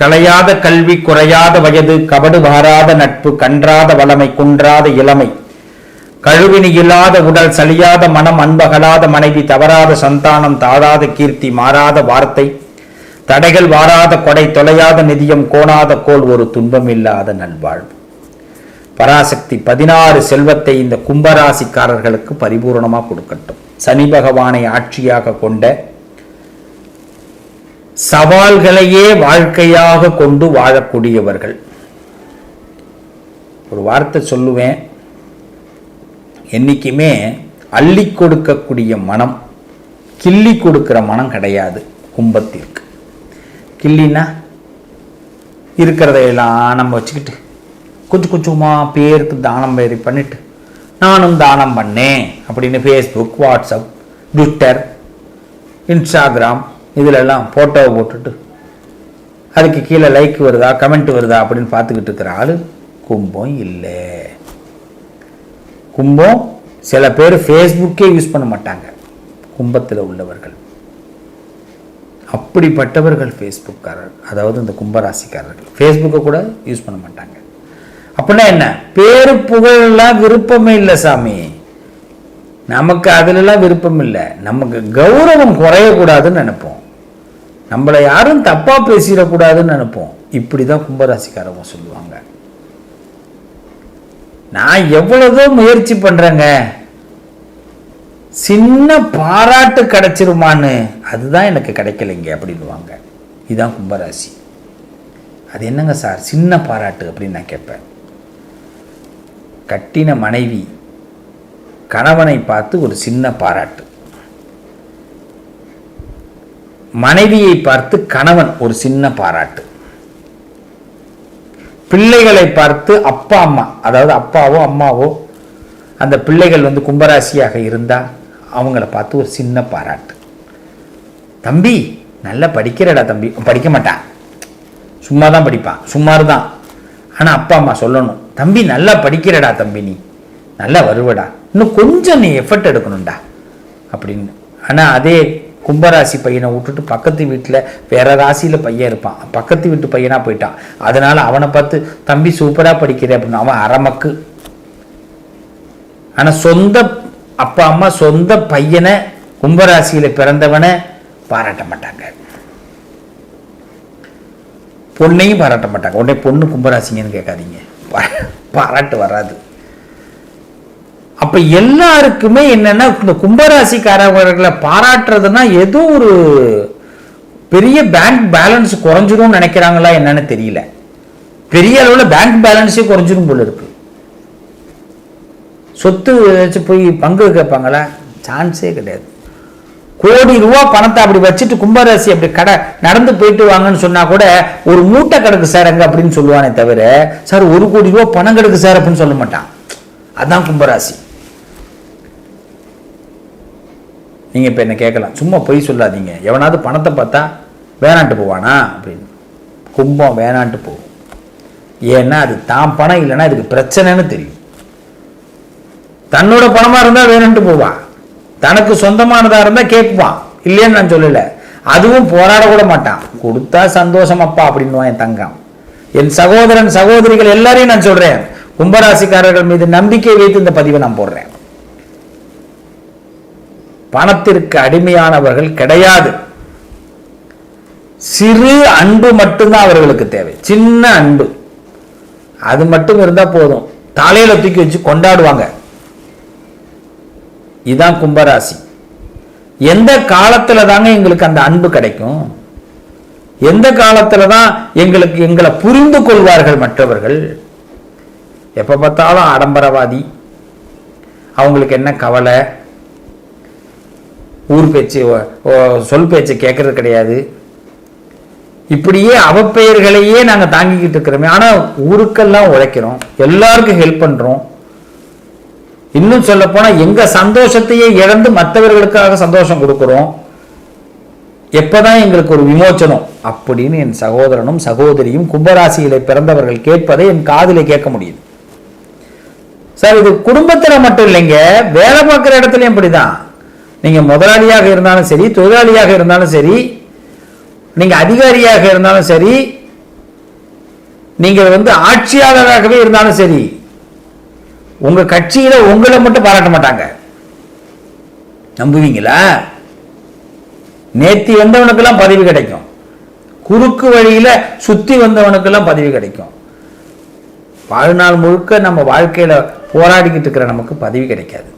கலையாத கல்வி குறையாத வயது கபடு வாராத நட்பு கன்றாத வளமை குன்றாத இளமை. கழுவினி இல்லாத உடல் சலியாத மனம் அன்பகலாத மனைவி தவறாத சந்தானம் தாழாத கீர்த்தி மாறாத வார்த்தை. தடைகள் வாராத கொடை தொலையாத நிதியம் கோணாத கோல் ஒரு துன்பம் இல்லாத நல்வாழ்வு. பராசக்தி பதினாறு செல்வத்தை இந்த கும்பராசிக்காரர்களுக்கு பரிபூரணமா கொடுக்கட்டும். சனி பகவானை ஆட்சியாக கொண்ட சவால்களையே வாழ்க்கையாக கொண்டு வாழக்கூடியவர்கள். ஒரு வார்த்தை சொல்லுவேன். என்றைக்குமே அள்ளி கொடுக்கக்கூடிய மனம் கிள்ளி கொடுக்குற மனம் கிடையாது கும்பத்திற்கு. கிள்ளினா இருக்கிறதையெல்லாம் நம்ம வச்சுக்கிட்டு கொஞ்சம் கொஞ்சமாக பேருக்கு தானம் வேறு பண்ணிட்டு நானும் தானம் பண்ணேன் அப்படின்னு ஃபேஸ்புக் வாட்ஸ்அப் ட்விட்டர் இன்ஸ்டாகிராம் இதிலெல்லாம் ஃபோட்டோவை போட்டுட்டு அதுக்கு கீழே லைக் வருதா கமெண்ட் வருதா அப்படின்னு பார்த்துக்கிட்டு இருக்கிற ஆள் கும்பம் இல்லை. கும்பம் சில பேர் ஃபேஸ்புக்கே யூஸ் பண்ண மாட்டாங்க. கும்பத்தில் உள்ளவர்கள். அப்படிப்பட்டவர்கள் ஃபேஸ்புக்காரர்கள் அதாவது இந்த கும்பராசிக்காரர்கள். ஃபேஸ்புக்கை கூட யூஸ் பண்ண மாட்டாங்க. அப்படின்னா என்ன? பேரு புகழெல்லாம் விருப்பமே இல்லை சாமி. நமக்கு அதுலலாம் விருப்பம் இல்லை. நமக்கு கௌரவம் குறையக்கூடாதுன்னு நினைப்போம். நம்மளை யாரும் தப்பா பேசிடக்கூடாதுன்னு நினைப்போம். இப்படிதான் கும்பராசிக்காரவங்க சொல்லுவாங்க. நான் எவ்வளவோ முயற்சி பண்றேங்க. சின்ன பாராட்டு கிடைச்சிருமான்னு அதுதான் எனக்கு கிடைக்கலைங்க அப்படின்னுவாங்க. இதுதான் கும்பராசி. அது என்னங்க சார்? சின்ன பாராட்டு அப்படின்னு நான் கேட்பேன். கட்டின மனைவி கணவனை பார்த்து ஒரு சின்ன பாராட்டு. மனைவியை பார்த்து கணவன் ஒரு சின்ன பாராட்டு. பிள்ளைகளை பார்த்து அப்பா அம்மா அதாவது அப்பாவோ அம்மாவோ அந்த பிள்ளைகள் வந்து கும்பராசியாக இருந்தால் அவங்கள பார்த்து ஒரு சின்ன பாராட்டு. தம்பி நல்லா படிக்கிறடா தம்பி. படிக்க மாட்டான் சும்மா தான் படிப்பான் சுமார் தான் ஆனால் அப்பா அம்மா சொல்லணும் தம்பி நல்லா படிக்கிறடா தம்பி நீ. நல்லா வருவடா. இன்னும் கொஞ்சம் நீ எஃபர்ட் எடுக்கணும்டா. அப்படின்னு. ஆனால் அதே கும்பராசி பையனை விட்டுட்டு பக்கத்து வீட்டில் வேற ராசியில் பையன் இருப்பான். பக்கத்து வீட்டு பையனாக போயிட்டான். அதனால அவனை பார்த்து தம்பி சூப்பராக படிக்கிற அப்படின்னு அவன் அறமக்கு. ஆனால் சொந்த அப்பா அம்மா சொந்த பையனை கும்பராசியில் பிறந்தவனை பாராட்ட மாட்டாங்க. பொண்ணையும் பாராட்ட மாட்டாங்க. உடனே பொண்ணு கும்பராசிங்கன்னு கேட்காதீங்க. பாராட்டு வராது. அப்ப எல்லாருக்குமே என்னன்னா இந்த கும்பராசிக்காரர்களை பாராட்டுறதுன்னா ஏதோ ஒரு பெரிய பேங்க் பேலன்ஸ் குறைஞ்சிரும்னு நினைக்கிறாங்களா என்னன்னு தெரியல. பெரிய அளவில் பேங்க் பேலன்ஸே குறைஞ்சிரும் போல இருக்கு. சொத்து ஏதாச்சும் போய் பங்கு கேட்பாங்களா? சான்ஸே கிடையாது. கோடி ரூபா பணத்தை அப்படி வச்சுட்டு கும்பராசி அப்படி கடை நடந்து போயிட்டு வாங்கன்னு சொன்னா கூட ஒரு மூட்டை கிடக்கு சார் அங்க அப்படின்னு சொல்லுவானே தவிர சார் ஒரு கோடி ரூபா பணம் கிடக்கு சார் அப்படின்னு சொல்ல மாட்டான். அதான் கும்பராசி. நீங்க இப்போ என்ன கேட்கலாம்? சும்மா பொய் சொல்லாதீங்க. எவனாவது பணத்தை பார்த்தா வேணான்ட்டு போவானா? அப்படின்னு. கும்பம் வேணான்ட்டு போகும். ஏன்னா அது தான் பணம் இல்லைன்னா இதுக்கு பிரச்சனைன்னு தெரியும். தன்னோட பணமா இருந்தா வேணும்ட்டு போவான் தனக்கு சொந்தமானதா இருந்தா கேட்பான் இல்லைன்னு நான் சொல்லல. அதுவும் போராட கூட மாட்டான். கொடுத்தா சந்தோஷம் அப்பா அப்படின்னு என் தங்கம். என் சகோதரன் சகோதரிகள் எல்லாரையும் நான் சொல்றேன். கும்பராசிக்காரர்கள் மீது நம்பிக்கை வைத்து இந்த பதிவை நான் போடுறேன். பணத்திற்கு அடிமையானவர்கள் கிடையாது. சிறு அன்பு மட்டும்தான் அவர்களுக்கு தேவை. சின்ன அன்பு. அது மட்டும் இருந்தா போதும். தலையில தூக்கி வச்சு கொண்டாடுவாங்க. இதுதான் கும்பராசி. எந்த காலத்துல தாங்க எங்களுக்கு அந்த அன்பு கிடைக்கும்? எந்த காலத்துல தான் எங்களுக்கு எங்களை புரிந்து கொள்வார்கள் மற்றவர்கள்? எப்ப பார்த்தாலும் ஆடம்பரவாதி. அவங்களுக்கு என்ன கவலை? ஊர் பேச்சு சொல் பேச்சு கேட்கறது கிடையாது. இப்படியே அவப்பெயர்களையே நாங்கள் தாங்கிக்கிட்டு இருக்கிறோமே. ஆனால் ஊருக்கெல்லாம் உழைக்கிறோம். எல்லாருக்கும் ஹெல்ப் பண்ணுறோம் இன்னும் சொல்ல போனால் எங்கள் சந்தோஷத்தையே இழந்து மற்றவர்களுக்காக சந்தோஷம் கொடுக்குறோம். எப்போதான் எங்களுக்கு ஒரு விமோச்சனம்? அப்படின்னு என் சகோதரனும் சகோதரியும் கும்பராசியில பிறந்தவர்கள் கேட்பதை என் காதிலே கேட்க முடியுது. சார் இது குடும்பத்தில் மட்டும் இல்லைங்க. வேலை பார்க்குற இடத்துலையும் இப்படிதான் நீங்க முதலாளியாக இருந்தாலும் சரி தொழிலாளியாக இருந்தாலும் சரி நீங்க அதிகாரியாக இருந்தாலும் சரி நீங்கள் வந்து ஆட்சியாளராகவே இருந்தாலும் சரி உங்க கட்சியில உங்களை மட்டும் பாராட்ட மாட்டாங்க. நம்புவீங்களா? நேத்தி வந்தவனுக்கெல்லாம் பதவி கிடைக்கும். குறுக்கு வழியில சுத்தி வந்தவனுக்கெல்லாம் பதவி கிடைக்கும். வாழ்நாள் முழுக்க நம்ம வாழ்க்கையில போராடிக்கிட்டு இருக்கிற நமக்கு பதவி கிடைக்காது.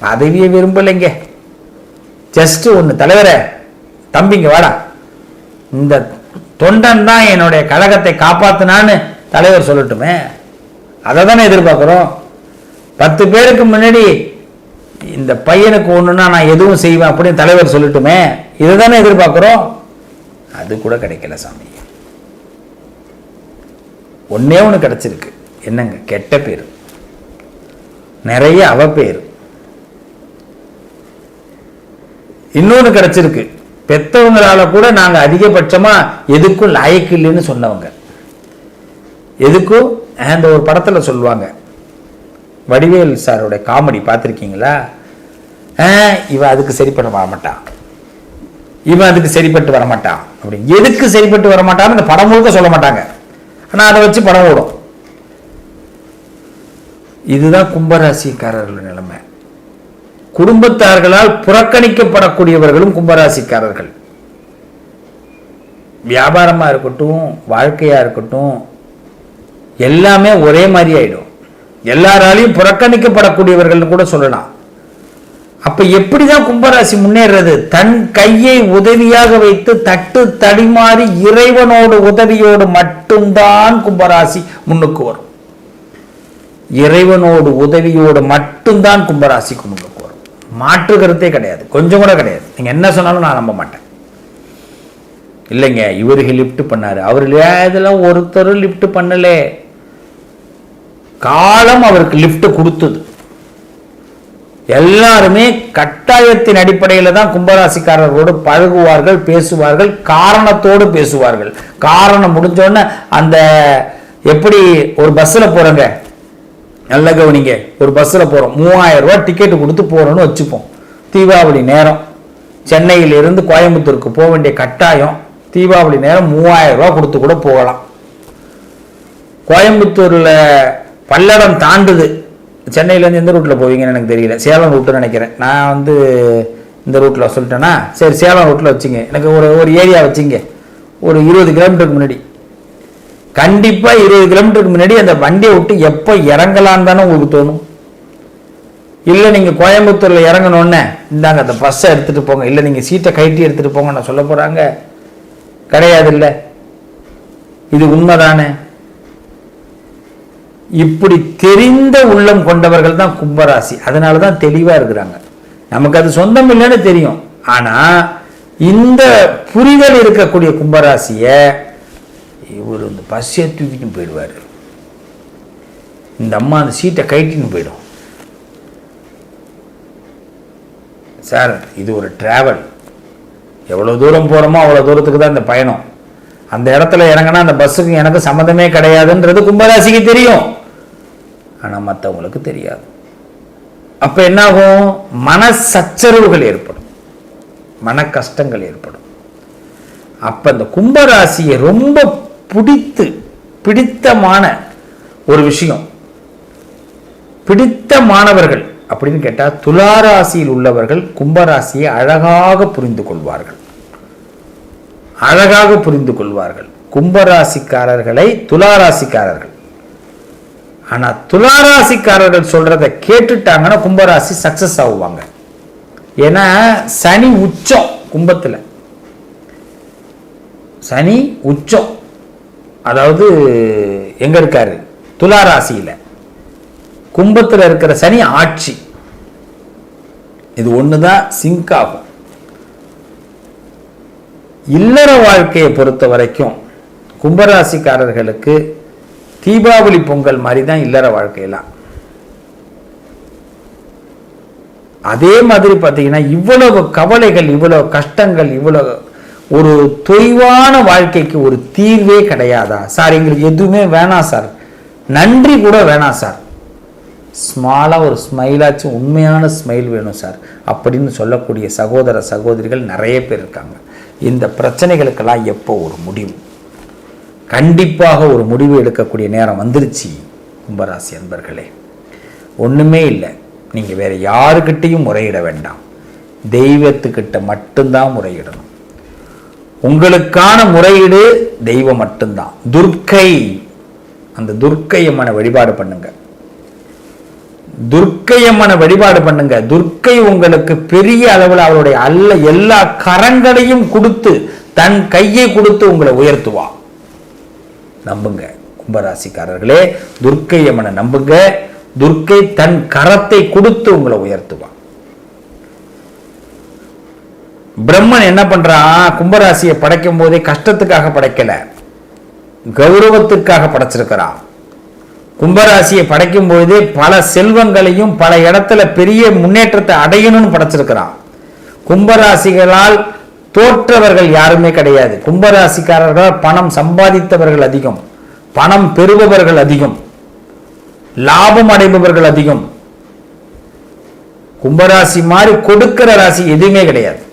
பதவியை விரும்பலைங்க. ஜஸ்ட் ஒன்று தலைவரை தம்பிங்க வாடா. இந்த தொண்டன் தான் என்னுடைய கழகத்தை காப்பாத்தினான்னு தலைவர் சொல்லட்டுமே. அதை தானே எதிர்பார்க்குறோம். பத்து பேருக்கு முன்னாடி இந்த பையனுக்கு ஒன்றுனா நான் எதுவும் செய்வேன் அப்படின்னு தலைவர் சொல்லட்டுமே. இதை தானே எதிர்பார்க்குறோம். அது கூட கிடைக்கல சாமி. ஒன்னே ஒன்று கிடச்சிருக்கு. என்னங்க கெட்ட பேர். நிறைய அவ பேர் இன்னொன்று கிடைச்சிருக்கு. பெற்றவங்களால கூட நாங்கள் அதிகபட்சமா எதுக்கும் லாயக்கு இல்லைன்னு சொன்னவங்க. எதுக்கும் அந்த ஒரு படத்தில் சொல்லுவாங்க. வடிவேல் சாரோட காமெடி பார்த்துருக்கீங்களா? இவன் அதுக்கு சரிப்பட்டு வரமாட்டான் இவன் அதுக்கு சரிப்பட்டு வரமாட்டான் அப்படி எதுக்கு சரிப்பட்டு வரமாட்டான்னு இந்த படம் முழுக்க சொல்ல மாட்டாங்க. ஆனால் அதை வச்சு படம் ஓடும். இதுதான் கும்பராசிக்காரர்கள் நிலைமை. குடும்பத்தார்களால் புறக்கணிக்கப்படக்கூடியவர்களும் கும்பராசிக்காரர்கள். வியாபாரமா இருக்கட்டும் வாழ்க்கையா இருக்கட்டும் எல்லாமே ஒரே மாதிரி ஆயிடும். எல்லாராலையும் புறக்கணிக்கப்படக்கூடியவர்கள் கூட சொல்லலாம். அப்ப எப்படிதான் கும்பராசி முன்னேறது? தன் கையை உதவியாக வைத்து தட்டு தடிமாறி இறைவனோடு உதவியோடு மட்டும்தான் கும்பராசி முன்னுக்கு வரும். இறைவனோடு உதவியோடு மட்டும்தான் கும்பராசிக்கு முன்னுக்கு மாற்று கருத்தே கிடையாது. கொஞ்சம் கூட கிடையாது. நீங்க என்ன சொன்னாலும் நான் நம்ப மாட்டேன். இல்லைங்க இவருக்கு லிஃப்ட் பண்ணாரு. அவர் இதெல்லாம் ஒருத்தரும் லிஃப்ட் பண்ணலே. காலம் அவருக்கு லிஃப்ட் கொடுத்தது. எல்லாருமே கட்டாயத்தின் அடிப்படையில் தான் கும்பராசிக்காரர்களோடு பழகுவார்கள் பேசுவார்கள் காரணத்தோடு பேசுவார்கள். காரணம் முடிஞ்சோடனே அந்த எப்படி ஒரு பஸ்ஸில் போகிறங்க நல்ல கவனிங்க. ஒரு பஸ்ஸில் போகிறோம் மூவாயிரம் ரூபா டிக்கெட் கொடுத்து போகிறோன்னு வச்சுப்போம். தீபாவளி நேரம். சென்னையிலிருந்து கோயம்புத்தூருக்கு போக வேண்டிய கட்டாயம். தீபாவளி நேரம் மூவாயிரம் ரூபா கொடுத்து கூட போகலாம். கோயம்புத்தூரில் பல்லடம் தாண்டுது. சென்னையிலேருந்து எந்த ரூட்டில் போவீங்கன்னு எனக்கு தெரியல. சேலம் ரூட்டு நினைக்கிறேன். நான் வந்து இந்த ரூட்டில் சொல்லிட்டேன்னா சரி சேலம் ரூட்டில் வச்சுங்க. எனக்கு ஒரு ஒரு ஏரியா வச்சுங்க. ஒரு இருபது கிலோமீட்டருக்கு முன்னாடி. கண்டிப்பாக இருபது கிலோமீட்டருக்கு முன்னாடி அந்த வண்டியை விட்டு எப்போ இறங்கலான்னு தானே உங்களுக்கு தோணும். இல்லை நீங்கள் கோயம்புத்தூரில் இறங்கணுன்னே இந்தாங்க அந்த பஸ்ஸை எடுத்துகிட்டு போங்க. இல்லை நீங்கள் சீட்டை கழட்டி எடுத்துகிட்டு போங்க நான் சொல்ல போகிறாங்க கிடையாது இல்லை. இது உண்மைதானே? இப்படி தெரிந்த உள்ளம் கொண்டவர்கள் தான் கும்பராசி. அதனால தான் தெளிவாக இருக்கிறாங்க. நமக்கு அது சொந்தம் இல்லைன்னு தெரியும். ஆனால் இந்த புரிதல் இருக்கக்கூடிய கும்பராசியை இவர் இந்த பஸ்ஸே தூக்கிட்டு போயிடுவார். இந்த அம்மா அந்த சீட்டை கைட்டின்னு போயிடும். சார் இது ஒரு டிராவல் எவ்வளோ தூரம் போகிறோமோ அவ்வளோ தூரத்துக்கு தான் இந்த பயணம். அந்த இடத்துல இறங்கினா அந்த பஸ்ஸுக்கு எனக்கு சம்மந்தமே கிடையாதுன்றது கும்பராசிக்கு தெரியும். ஆனால் மற்றவங்களுக்கு தெரியாது. அப்போ என்னாகும்? மன சச்சரவுகள் ஏற்படும். மன கஷ்டங்கள் ஏற்படும். அப்போ அந்த கும்பராசியை ரொம்ப பிடித்து பிடித்தமான ஒரு விஷயம். பிடித்த மாணவர்கள் அப்படின்னு கேட்டால் துளாராசியில் உள்ளவர்கள் கும்பராசியை அழகாக புரிந்து கொள்வார்கள். அழகாக புரிந்து கொள்வார்கள். கும்பராசிக்காரர்களை துளாராசிக்காரர்கள். ஆனா துளாராசிக்காரர்கள் சொல்றதை கேட்டுட்டாங்கன்னா கும்பராசி சக்சஸ் ஆகுவாங்க. ஏன்னா சனி உச்சம் கும்பத்துல. சனி உச்சம். அதாவது எங்க இருக்காரு? துளாராசியில கும்பத்துல இருக்கிற சனி ஆட்சி. இது ஒண்ணுதான் சிங்க் ஆகும். இல்லற வாழ்க்கையை பொறுத்த வரைக்கும் கும்பராசிக்காரர்களுக்கு தீபாவளி பொங்கல் மாதிரி தான் இல்லற வாழ்க்கையெல்லாம். அதே மாதிரி பார்த்தீங்கன்னா இவ்வளவு கவலைகள் இவ்வளவு கஷ்டங்கள் இவ்வளவு ஒரு தொய்வான வாழ்க்கைக்கு ஒரு தீர்வே கிடையாதா? சார் எங்களுக்கு எதுவுமே வேணாம் சார். நன்றி கூட வேணாம் சார். ஸ்மாலாக ஒரு ஸ்மைலாச்சும் உண்மையான ஸ்மைல் வேணும் சார். அப்படின்னு சொல்லக்கூடிய சகோதர சகோதரிகள் நிறைய பேர் இருக்காங்க. இந்த பிரச்சனைகளுக்கெல்லாம் எப்போ ஒரு முடிவு? கண்டிப்பாக ஒரு முடிவு எடுக்கக்கூடிய நேரம் வந்துருச்சு கும்பராசி அன்பர்களே. ஒன்றுமே இல்லை. நீங்கள் வேறு யாருக்கிட்டேயும் முறையிட வேண்டாம். தெய்வத்துக்கிட்ட மட்டும்தான் முறையிடணும். உங்களுக்கான முறையீடு தெய்வம் மட்டும்தான். துர்க்கை அந்த துர்க்கையம்மனை வழிபாடு பண்ணுங்க. துர்க்கையம்மனை வழிபாடு பண்ணுங்க. துர்க்கை உங்களுக்கு பெரிய அளவில் அவளுடைய அல்ல எல்லா கரங்களையும் கொடுத்து தன் கையை கொடுத்து உங்களை உயர்த்துவா. நம்புங்க கும்பராசிக்காரர்களே துர்க்கையம்மனை நம்புங்க. துர்க்கை தன் கரத்தை கொடுத்து உங்களை உயர்த்துவா. பிரம்மன் என்ன பண்றான்? கும்பராசியை படைக்கும் போதே கஷ்டத்துக்காக படைக்கலை. கௌரவத்துக்காக படைச்சிருக்கிறான். கும்பராசியை படைக்கும் போதே பல செல்வங்களையும் பல இடத்துல பெரிய முன்னேற்றத்தை அடையணும்னு படைச்சிருக்கிறான். கும்பராசிகளால் தோற்றவர்கள் யாருமே கிடையாது. கும்பராசிக்காரர்கள் பணம் சம்பாதித்தவர்கள் அதிகம். பணம் பெறுபவர்கள் அதிகம். லாபம் அடைபவர்கள் அதிகம். கும்பராசி மாதிரி கொடுக்கிற ராசி எதுவுமே கிடையாது.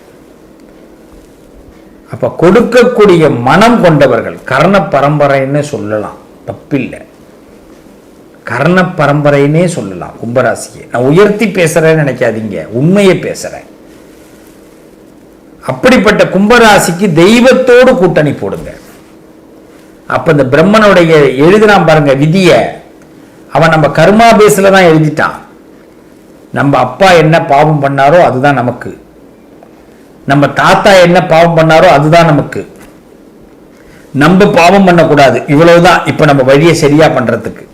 அப்ப கொடுக்கக்கூடிய மனம் கொண்டவர்கள் கர்ண பரம்பரைன்னு சொல்லலாம். தப்பில்லை. கர்ண பரம்பரைன்னே சொல்லலாம் கும்பராசியை நான் உயர்த்தி பேசுறேன்னு நினைக்காதீங்க உண்மையை பேசுறேன். அப்படிப்பட்ட கும்பராசிக்கு தெய்வத்தோடு கூட்டணி போடுங்க. அப்ப இந்த பிரம்மனுடைய எழுதினான் பாருங்க விதிய அவன் நம்ம கர்மா பேஸ்ல தான் எழுதிட்டான். நம்ம அப்பா என்ன பாவம் பண்ணாரோ அதுதான் நமக்கு. நம்ம தாத்தா என்ன பாவம் பண்ணாரோ அதுதான் நமக்கு. நம்ம பாவம் பண்ணக்கூடாது. இவ்வளவுதான். இப்ப நம்ம வழியை சரியா பண்றதுக்கு.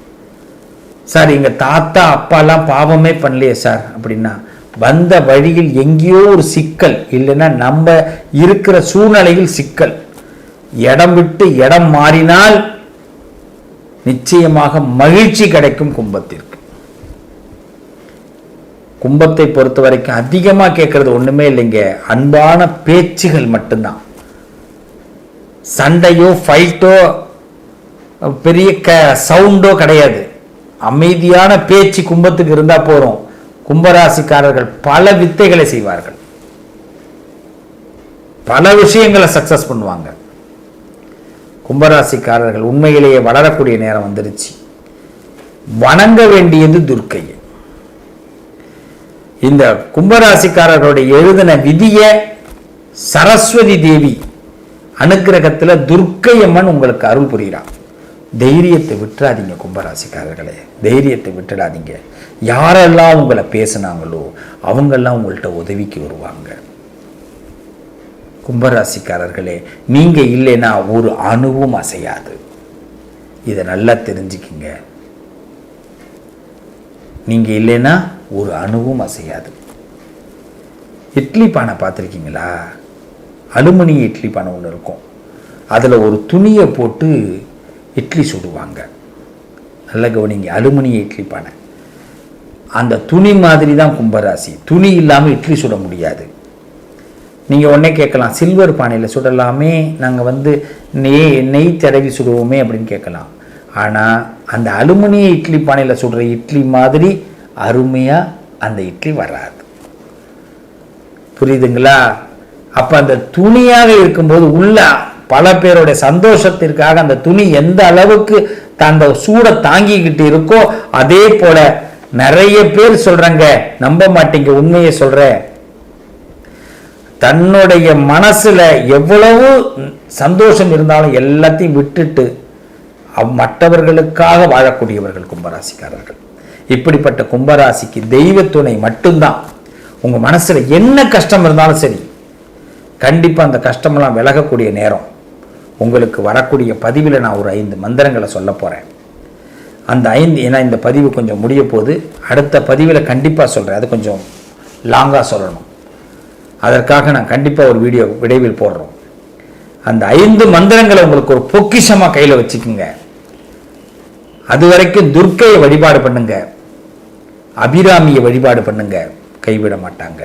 சார் எங்க தாத்தா அப்பாலாம் பாவமே பண்ணலையே சார் அப்படின்னா வந்த வழியில் எங்கேயோ ஒரு சிக்கல் இல்லைன்னா நம்ம இருக்கிற சூழ்நிலையில் சிக்கல். இடம் விட்டு இடம் மாறினால் நிச்சயமாக மகிழ்ச்சி கிடைக்கும் கும்பத்திற்கு. கும்பத்தை பொறுத்த வரைக்கும் அதிகமாக கேட்கறது ஒன்றுமே இல்லைங்க. அன்பான பேச்சுகள் மட்டும்தான். சண்டையோ ஃபைட்டோ பெரிய க சவுண்டோ கிடையாது. அமைதியான பேச்சு கும்பத்துக்கு இருந்தால் போகிறோம் கும்பராசிக்காரர்கள் பல வித்தைகளை செய்வார்கள். பல விஷயங்களை சக்சஸ் பண்ணுவாங்க. கும்பராசிக்காரர்கள் உண்மையிலேயே வளரக்கூடிய நேரம் வந்துருச்சு. வணங்க வேண்டியது துர்க்கையை. இந்த கும்பராசிக்காரர்களுடைய எழுதின விதிய சரஸ்வதி தேவி அனுக்கிரகத்துல துர்க்கை அம்மன் உங்களுக்கு அருள் புரிகிறான். தைரியத்தை விட்டுறாதீங்க கும்பராசிக்காரர்களே. தைரியத்தை விட்டுடாதீங்க யாரெல்லாம் உங்களை பேசுனாங்களோ அவங்கெல்லாம் உங்கள்கிட்ட உதவிக்கு வருவாங்க. கும்பராசிக்காரர்களே நீங்க இல்லைன்னா ஒரு அணுவும் அசையாது. இதை நல்லா தெரிஞ்சுக்கிங்க. நீங்க இல்லைன்னா ஒரு அணுவும் அசையாது. இட்லி பானை பார்த்துருக்கீங்களா? அலுமினிய இட்லி பானை ஒன்று இருக்கும். அதில் ஒரு துணியை போட்டு இட்லி சுடுவாங்க. நல்ல கவனிங்க அலுமினிய இட்லி பானை. அந்த துணி மாதிரி தான் கும்பராசி. துணி இல்லாமல் இட்லி சுட முடியாது. நீங்கள் உடனே கேட்கலாம் சில்வர் பானையில் சுடலாமே? நாங்கள் வந்து நெய் நெய் தடவி சுடுவோமே? அப்படின்னு கேட்கலாம். ஆனால் அந்த அலுமினிய இட்லி பானையில் சுடுற இட்லி மாதிரி அருமையாக அந்த இட்லி வராது. புரியுதுங்களா? அப்போ அந்த துணியாக இருக்கும்போது உள்ள பல பேருடைய சந்தோஷத்திற்காக அந்த துணி எந்த அளவுக்கு அந்த சூடை தாங்கிக்கிட்டு இருக்கோ அதே போல நிறைய பேர் சொல்றாங்க நம்ப மாட்டீங்க உண்மையை சொல்றேன். தன்னுடைய மனசுல எவ்வளவு சந்தோஷம் இருந்தாலும் எல்லாத்தையும் விட்டுட்டு மற்றவர்களுக்காக வாழக்கூடியவர்கள் கும்பராசிக்காரர்கள். இப்படிப்பட்ட கும்பராசிக்கு தெய்வ துணை மட்டும்தான். உங்கள் மனசில் என்ன கஷ்டம் இருந்தாலும் சரி கண்டிப்பாக அந்த கஷ்டமெல்லாம் விலகக்கூடிய நேரம். உங்களுக்கு வரக்கூடிய பதிவில் நான் ஒரு ஐந்து மந்திரங்களை சொல்ல போகிறேன் அந்த ஐந்து ஏன்னா இந்த பதிவு கொஞ்சம் முடிய போது அடுத்த பதிவில் கண்டிப்பாக சொல்கிறேன் அது கொஞ்சம் லாங்காக சொல்லணும். அதற்காக நான் கண்டிப்பாக ஒரு வீடியோ விடைவில் போடுறோம். அந்த ஐந்து மந்திரங்களை உங்களுக்கு ஒரு பொக்கிஷமாக கையில் வச்சுக்குங்க. அது வரைக்கும் துர்க்கையை வழிபாடு பண்ணுங்கள் அபிராமியை வழிபாடு பண்ணுங்க கைவிட மாட்டாங்க.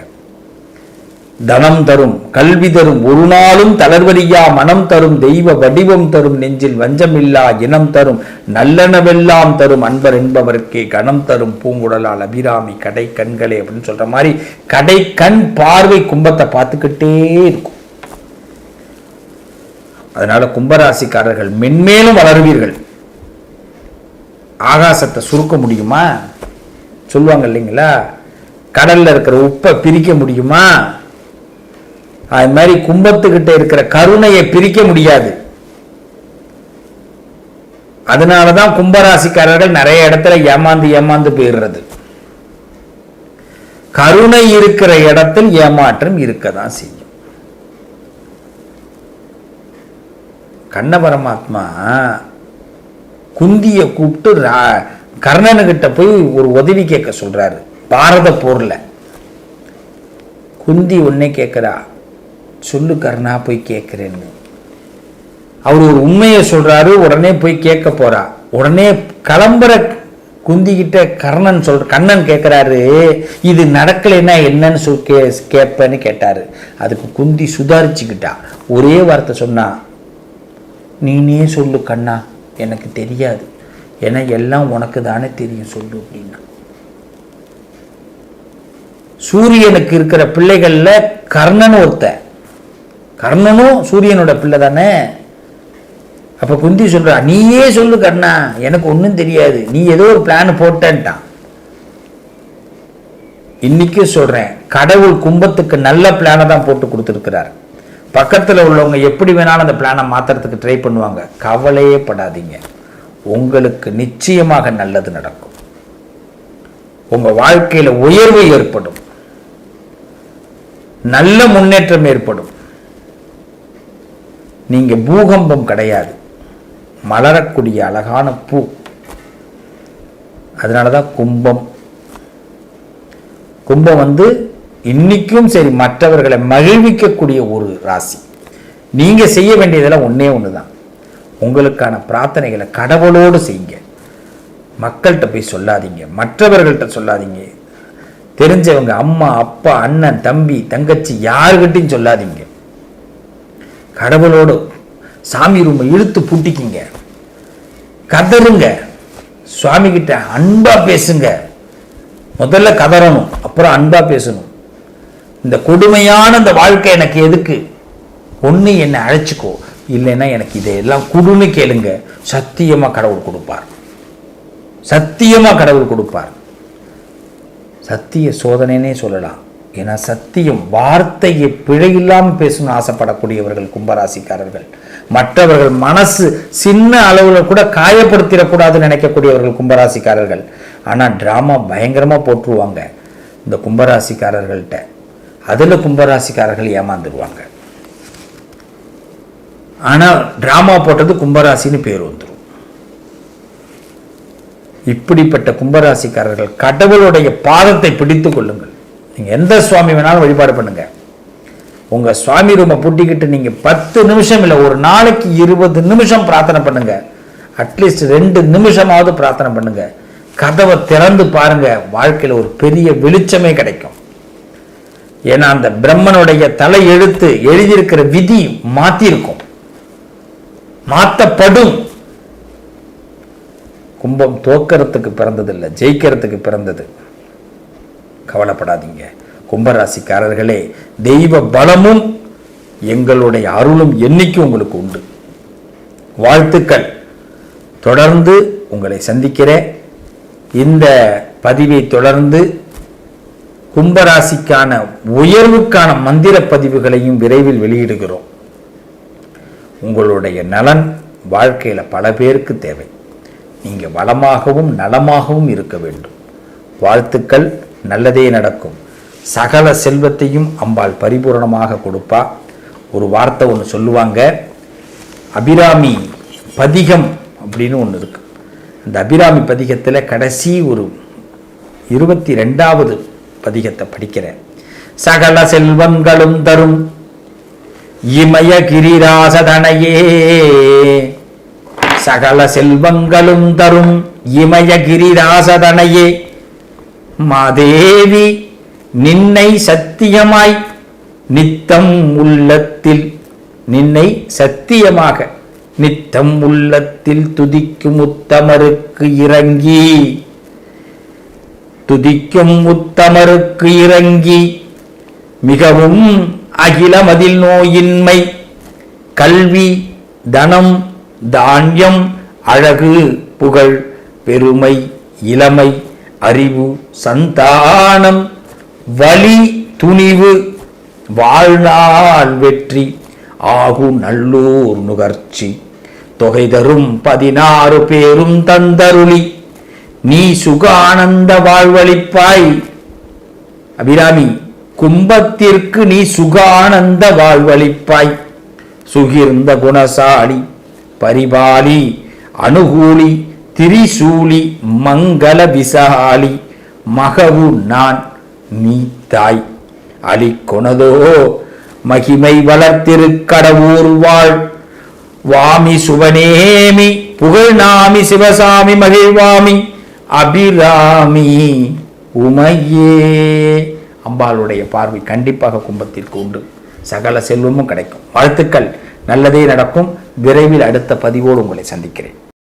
தனம் தரும் கல்வி தரும் ஒரு நாளும் தளர்வரியா மனம் தரும் தெய்வ வடிவம் தரும் நெஞ்சில் வஞ்சமில்லா இனம் தரும் நல்லனவெல்லாம் தரும் அன்பர் என்பவருக்கே கணம் தரும் பூங்குடலால் அபிராமி கடை கண்களே அப்படின்னு சொல்ற மாதிரி கடை கண் பார்வை கும்பத்தை பார்த்துக்கிட்டே இருக்கும். அதனால கும்பராசிக்காரர்கள் மென்மேலும் வளருவீர்கள். ஆகாசத்தை சுருக்க முடியுமா? சொல்லுவாங்க இல்லைங்களா? கடல்ல இருக்கிற உப்பை பிரிக்க முடியுமா? அது மாதிரி கும்பத்துக்கிட்ட இருக்கிற கருணையை பிரிக்க முடியாது. அதனாலதான் கும்பராசிக்காரர்கள் நிறைய இடத்துல ஏமாந்து ஏமாந்து போயிடுறது. கருணை இருக்கிற இடத்தில் ஏமாற்றம் இருக்க தான் செய்யும். கண்ண பரமாத்மா குந்திய கூப்பிட்டு ரா- கர்ணனுக்கிட்ட போய் ஒரு உதவி கேட்க சொல்றாரு. பாரத போர்ல. குந்தி உடனே கேட்குறா. சொல்லு கர்ணா போய் கேட்குறேன்னு. அவர் ஒரு உண்மையை சொல்றாரு உடனே போய் கேட்க போறா. உடனே கிளம்புற குந்திக்கிட்ட கர்ணன் சொல் கண்ணன் கேட்குறாரு இது நடக்கலைன்னா என்னன்னு சொல் கே கேட்பேன்னு கேட்டாரு. அதுக்கு குந்தி சுதாரிச்சுக்கிட்டா. ஒரே வார்த்தை சொன்னா நீனே சொல்லு கண்ணா எனக்கு தெரியாது. ஏன்னா எல்லாம் உனக்கு தானே தெரியும் சொல்லு அப்படின்னா. சூரியனுக்கு இருக்கிற பிள்ளைகள்ல கர்ணன் ஒருத்தன். கர்ணனும் சூரியனோட பிள்ளை தானே. அப்ப குந்தி சொல்றா நீயே சொல்லு கர்ணா எனக்கு ஒன்றும் தெரியாது. நீ ஏதோ ஒரு பிளான் போட்டேன்ட்டான். இன்னைக்கு சொல்றேன் கடவுள் கும்பத்துக்கு நல்ல பிளானை தான் போட்டு கொடுத்துருக்கிறார். பக்கத்துல உள்ளவங்க எப்படி வேணாலும் அந்த பிளானை மாத்துறதுக்கு ட்ரை பண்ணுவாங்க. கவலையே படாதீங்க. உங்களுக்கு நிச்சயமாக நல்லது நடக்கும். உங்க வாழ்க்கையில உயர்வு ஏற்படும். நல்ல முன்னேற்றம் ஏற்படும். நீங்க பூகம்பம் கிடையாது. மலரக்கூடிய அழகான பூ. அதனாலதான் கும்பம். கும்பம் வந்து இன்னைக்கும் சரி மற்றவர்களை மகிழ்விக்கக்கூடிய ஒரு ராசி. நீங்க செய்ய வேண்டியதெல்லாம் ஒண்ணே ஒண்ணுதான். உங்களுக்கான பிரார்த்தனைகளை கடவுளோடு செய்யுங்க. மக்கள்கிட்ட போய் சொல்லாதீங்க. மற்றவர்கள்ட்ட சொல்லாதீங்க. தெரிஞ்சவங்க அம்மா அப்பா அண்ணன் தம்பி தங்கச்சி யாருக்கிட்டையும் சொல்லாதீங்க. கடவுளோடு சாமி ரூமை இழுத்து பூட்டிக்கிங்க. கதறுங்க சுவாமி கிட்ட அன்பா பேசுங்க. முதல்ல கதறணும் அப்புறம் அன்பா பேசணும். இந்த கொடுமையான இந்த வாழ்க்கை எனக்கு எதுக்கு? ஒன்று என்னை அழைச்சிக்கோ. இல்லைன்னா எனக்கு இதையெல்லாம் குடுன்னு கேளுங்க. சத்தியமா கடவுள் கொடுப்பார். சத்தியமா கடவுள் கொடுப்பார். சத்திய சோதனைனே சொல்லலாம். ஏன்னா சத்தியம் வார்த்தையை பிழையில்லாமல் பேசணும்னு ஆசைப்படக்கூடியவர்கள் கும்பராசிக்காரர்கள். மற்றவர்கள் மனசு சின்ன அளவில் கூட காயப்படுத்திடக்கூடாதுன்னு நினைக்கக்கூடியவர்கள் கும்பராசிக்காரர்கள். ஆனா ட்ராமா பயங்கரமா போட்டுருவாங்க இந்த கும்பராசிக்காரர்கள்ட்ட. அதில் கும்பராசிக்காரர்கள் ஏமாந்துருவாங்க. ஆனால் டிராமா போட்டது கும்பராசின்னு பேர் வந்துடும் இப்படிப்பட்ட கும்பராசிக்காரர்கள் கடவுளுடைய பாதத்தை பிடித்து கொள்ளுங்கள். நீங்கள் எந்த சுவாமி வேணாலும் வழிபாடு பண்ணுங்க. உங்கள் சுவாமி ரூமை பூட்டிக்கிட்டு நீங்கள் பத்து நிமிஷம் இல்லை ஒரு நாளைக்கு இருபது நிமிஷம் பிரார்த்தனை பண்ணுங்க. அட்லீஸ்ட் ரெண்டு நிமிஷமாவது பிரார்த்தனை பண்ணுங்க. கதவை திறந்து பாருங்க. வாழ்க்கையில் ஒரு பெரிய வெளிச்சமே கிடைக்கும். ஏன்னா அந்த பிரம்மனுடைய தலை எழுத்து எழுதியிருக்கிற விதி மாற்றிருக்கும் மாற்றப்படும். கும்பம் தோக்கிறதுக்கு பிறந்ததில்லை ஜெயிக்கிறதுக்கு பிறந்தது. கவலைப்படாதீங்க. கும்பராசிக்காரர்களே தெய்வ பலமும் எங்களுடைய அருளும் என்னைக்கும் உங்களுக்கு உண்டு. வாழ்த்துக்கள். தொடர்ந்து உங்களை சந்திக்கிறேன். இந்த பதிவை தொடர்ந்து கும்பராசிக்கான உயர்வுக்கான மந்திர பதிவுகளையும் விரைவில் வெளியிடுகிறோம். உங்களுடைய நலன் வாழ்க்கையில் பல பேருக்கு தேவை. நீங்கள் வளமாகவும் நலமாகவும் இருக்க வேண்டும். வாழ்த்துக்கள் நல்லதே நடக்கும். சகல செல்வத்தையும் அம்பாள் பரிபூரணமாக கொடுப்பா. ஒரு வார்த்தை ஒன்று சொல்லுவாங்க அபிராமி பதிகம் அப்படின்னு ஒன்று இருக்கு. அந்த அபிராமி பதிகத்தில் கடைசி ஒரு இருபத்தி ரெண்டாவது பதிகத்தை படிக்கிறேன். சகல செல்வங்களும் தரும். இமய கிரிராசதனையே. சகல செல்வங்களும் தரும் இமய கிரிராசதனையே. மாதேவி நின்னை சத்தியமாய். நித்தம் உள்ளத்தில் நின்னை சத்தியமாக. நித்தம் உள்ளத்தில் துதிக்கும் உத்தமருக்கு இறங்கி. துதிக்கும் உத்தமருக்கு இறங்கி. மிகவும் அகிலமதில் நோயின்மை கல்வி தனம் தானியம் அழகு புகழ் பெருமை இளமை அறிவு சந்தானம் வலி துணிவு வாழ்நாள் வெற்றி ஆகு நல்லூர் நுகர்ச்சி தொகை தரும் பதினாறு பேரும் தந்தருளி நீ சுகானந்த வாழ்வழிப்பாய். அபிராமி கும்பத்திற்கு நீ சுகானந்த வாழ்வழிப்பாய் சுகிர்ந்த குணசாலி பரிபாலி அனுகூலி திரிசூலி மங்கள விசாலி மகவு நான் நீ தாய் அலி மகிமை வளர்த்திருக்கடவூர் வாழ். வாமி சுவனேமி புகழ்நாமி சிவசாமி மகிழ்வாமி அபிராமி உமையே. அம்பாளுடைய பார்வை கண்டிப்பாக கும்பத்திற்கு உண்டு. சகல செல்வமும் கிடைக்கும். வாழ்த்துக்கள். நல்லதே நடக்கும். விரைவில் அடுத்த பதிவோடு உங்களை சந்திக்கிறேன்.